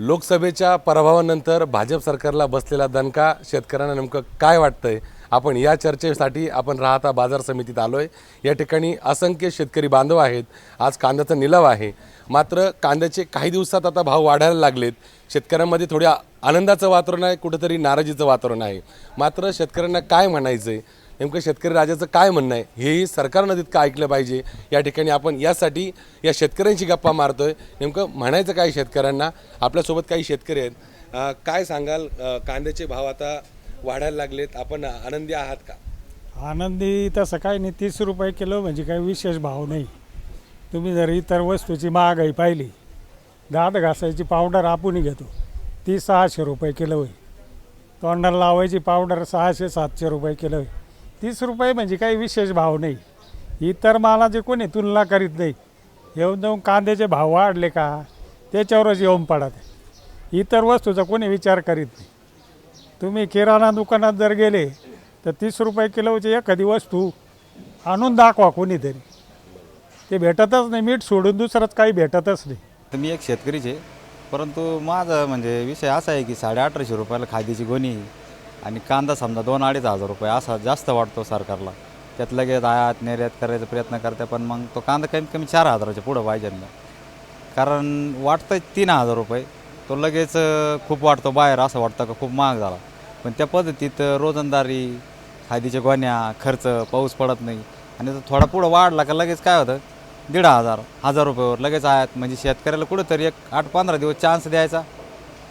लोकसभेच्या पराभवानंतर भाजप सरकारला बसलेला दणका शेतकऱ्यांना नेमकं काय वाटतंय? आपण या चर्चेसाठी आपण राहता बाजार समितीत आलोय. या ठिकाणी असंख्य शेतकरी बांधव आहेत. आज कांद्याचा निलाव आहे. मात्र कांद्याचे काही दिवसात आता भाव वाढायला लागलेत. शेतकऱ्यांमध्ये थोड्या आनंदाचं वातावरण आहे कुठंतरी नाराजीचं वातावरण आहे. मात्र शेतकऱ्यांना काय म्हणायचं आहे नेमकं शेतकरी राजाचं काय म्हणणं आहे? हेही सरकारनं तितकं ऐकलं पाहिजे. या ठिकाणी आपण यासाठी या शेतकऱ्यांशी गप्पा मारतो आहे नेमकं म्हणायचं काय शेतकऱ्यांना? आपल्यासोबत काही शेतकरी आहेत. काय सांगाल? कांद्याचे भाव आता वाढायला लागलेत. आपण आनंदी आहात का? आनंदी तसं काही नाही. तीस रुपये किलो म्हणजे काही विशेष भाव नाही. तुम्ही जर इतर वस्तूची महागाई पाहिली दात घासायची पावडर आपण घेतो. ती सहाशे रुपये किलो आहे. तोंडाला लावायची पावडर सहाशे सातशे रुपये किलो आहे. तीस रुपये म्हणजे काही विशेष भाव नाही. इतर मालाचे कोणी तुलना करीत नाही. येऊन जाऊन कांद्याचे भाव वाढले का त्याच्यावरच येऊन पडत इतर वस्तूचा कोणी विचार करीत नाही. तुम्ही किराणा दुकानात जर गेले तर तीस रुपये किलोची एखादी वस्तू आणून दाखवा कोणीतरी. ते भेटतच नाही मीठ सोडून दुसरंच काही भेटतच नाही. तर मी एक शेतकरीचे परंतु माझा म्हणजे विषय असा आहे की साडे अठराशे रुपयाला खादीची गोणी आणि कांदा समजा दोन अडीच हजार रुपये असा जास्त वाटतो सरकारला. त्यात लगेच आयात निर्यात करायचा प्रयत्न करते पण मग तो कांदा कमीत कमी चार हजाराच्या पुढं पाहिजे ना. कारण वाटतं तीन हजार रुपये तो लगेच खूप वाटतो बाहेर असं वाटतं का खूप महाग झाला. पण त्या पद्धतीत रोजंदारी खादीच्या गोण्या खर्च पाऊस पडत नाही. आणि तो थोडा पुढं वाढला का लगेच काय होतं? दीड हजार हजार रुपयावर लगेच आयात. म्हणजे शेतकऱ्याला कुठंतरी एक आठ पंधरा दिवस चान्स द्यायचा.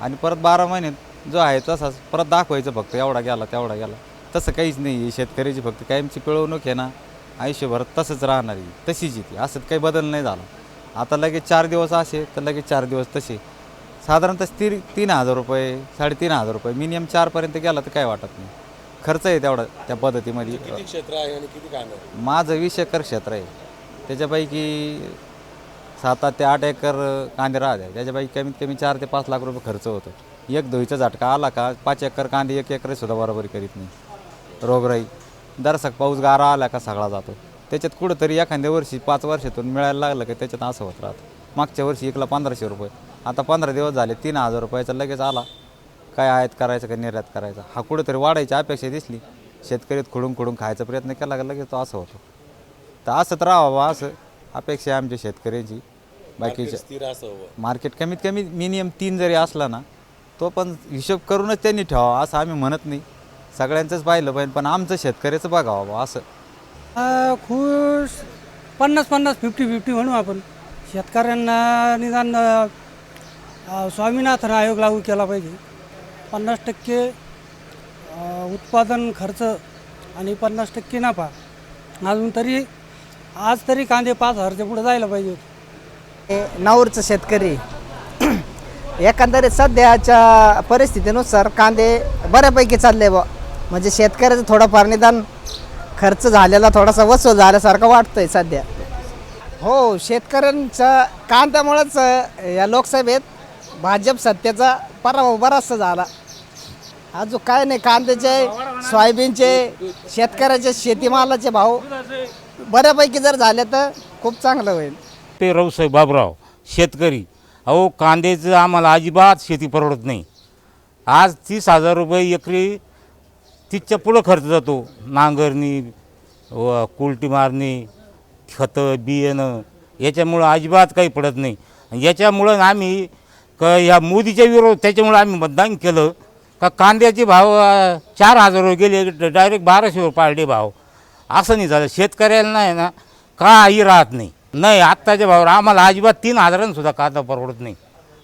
आणि परत बारा महिन्यात जो आहे तसाच परत दाखवायचं फक्त. एवढा गेला तेवढा गेला. तसं काहीच नाही आहे. शेतकऱ्याची फक्त कायमची पिळवणूक आहे ना. आयुष्यभर तसंच राहणार आहे. तशीच येते असं काही बदल नाही झाला. आता लगेच चार दिवस असे तर लगेच चार दिवस तसे. साधारणतः ती तीन हजार रुपये साडेतीन हजार रुपये. मिनिमम चारपर्यंत गेला तर काय वाटत नाही. खर्च आहे तेवढा त्या पद्धतीमध्ये. किती क्षेत्र आहे आणि किती कांदा? माझं वीस एकर क्षेत्र आहे. त्याच्यापैकी सात आठ ते आठ एकर कांदे राहते त्याच्यापैकी कमीत कमी चार ते पाच लाख रुपये खर्च होतो. एक धुईचा झटका आला का? पाच एकर कांदे एक एकर सुद्धा बरोबरी करीत नाही. रोगराई. दरसक पाऊस गारा आला का सगळा जातो. त्याच्यात कुठंतरी एखाद्या वर्षी पाच वर्षातून मिळायला लागलं का त्याच्यात असं होत राहतं. मागच्या वर्षी एकला पंधराशे रुपये. आता पंधरा दिवस झाले तीन हजार रुपयाचा लगेच आला. काय आयात करायचं का निर्यात करायचा? हा कुठेतरी वाढायची अपेक्षा दिसली. शेतकरीत खुडून खुडून खायचा प्रयत्न केला का लगेच तो असं होतो. तर असं तर राहावं असं अपेक्षा आहे आमच्या शेतकऱ्याची. बाकीच्या मार्केट कमीत कमी मिनिमम तीन जरी असला ना तो पण हिशोब करूनच त्यांनी ठेवावा असं आम्ही म्हणत नाही. सगळ्यांचंच पाहिलं पाहिजे पण आमचं शेतकऱ्याचं बघावं बुवा असं. अ, खुश. पन्नास पन्नास फिफ्टी फिफ्टी म्हणू आपण. शेतकऱ्यांना निदान अ, स्वामीनाथन आयोग लागू केला पाहिजे. पन्नास टक्के अ, उत्पादन खर्च आणि पन्नास टक्के नफा. अजून तरी आज तरी कांदे पाच हजारच्या पुढे जायला पाहिजे होते. हे नाऊरचं शेतकरी. एकंदरीत सध्याच्या परिस्थितीनुसार कांदे बऱ्यापैकी चालले बा. म्हणजे शेतकऱ्याचं थोडंफार निदान खर्च झालेला थोडासा वसूल झाल्यासारखं वाटतंय सध्या. हो शेतकऱ्यांच्या कांद्यामुळेच या लोकसभेत भाजप सत्तेचा पराभव बराचसा झाला. अजून काय नाही कांद्याचे सोयाबीनचे शेतकऱ्याचे शेतीमालाचे भाव बऱ्यापैकी जर झाले तर खूप चांगलं होईल. ते रावसाहेब बाबराव शेतकरी. अहो कांद्याचं आम्हाला अजिबात शेती परवडत नाही. आज तीस हजार रुपये एकरी तिथच्या पुढं खर्च जातो. नांगरणी व कुलटी मारणी खतं बियाणं याच्यामुळं अजिबात काही पडत नाही. आणि याच्यामुळं आम्ही क ह्या मोदीच्या विरोध त्याच्यामुळं आम्ही मतदान केलं. का कांद्याचे भाव चार हजार गेले डायरेक्ट बाराशे रुपये भाव. असं नाही झालं. शेतकऱ्याला नाही ना काही राहत नाही. नाही आत्ताच्या भावावर आम्हाला अजिबात तीन हजारांसुद्धा कांदा परवडत नाही.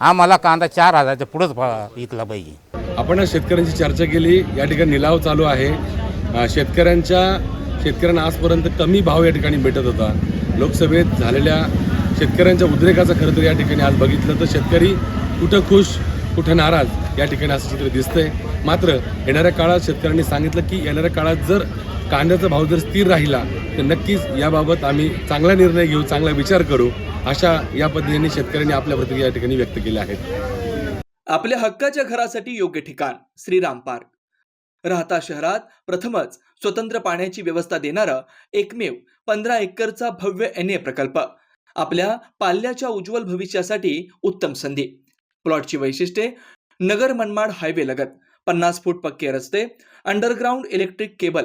आम्हाला कांदा चार हजारच्या पुढंच इथला विकला पाहिजे. आपण शेतकऱ्यांची चर्चा केली. या ठिकाणी निलाव चालू आहे. अ, शेतकऱ्यांच्या शेतकऱ्यांना आजपर्यंत कमी भाव या ठिकाणी भेटत होता. लोकसभेत झालेल्या शेतकऱ्यांच्या उद्रेकाचं खरं तर या ठिकाणी आज बघितलं तर शेतकरी कुठं खुश कुठं नाराज या ठिकाणी असं चित्र दिसतंय. मात्र येणाऱ्या काळात शेतकऱ्यांनी सांगितलं की येणाऱ्या काळात जर कांद्याचा भाव जर स्थिर राहिला तर नक्कीच याबाबत आम्ही चांगला निर्णय घेऊ चांगला विचार करू अशा या पद्धतीने शेतकऱ्यांनी आपल्या प्रतिक्रिया या ठिकाणी व्यक्त केल्या आहेत. आपल्या हक्काच्या घरासाठी योग्य ठिकाण श्रीराम पार्क. राहता शहरात प्रथमच स्वतंत्र पाण्याची व्यवस्था देणारं एकमेव पंधरा एकरचा भव्य एन ए प्रकल्प. आपल्या पाल्याच्या उज्ज्वल भविष्यासाठी उत्तम संधी. प्लॉटची वैशिष्ट्ये नगर मनमाड हायवे लगत पन्नास फूट पक्के रस्ते underground electric cable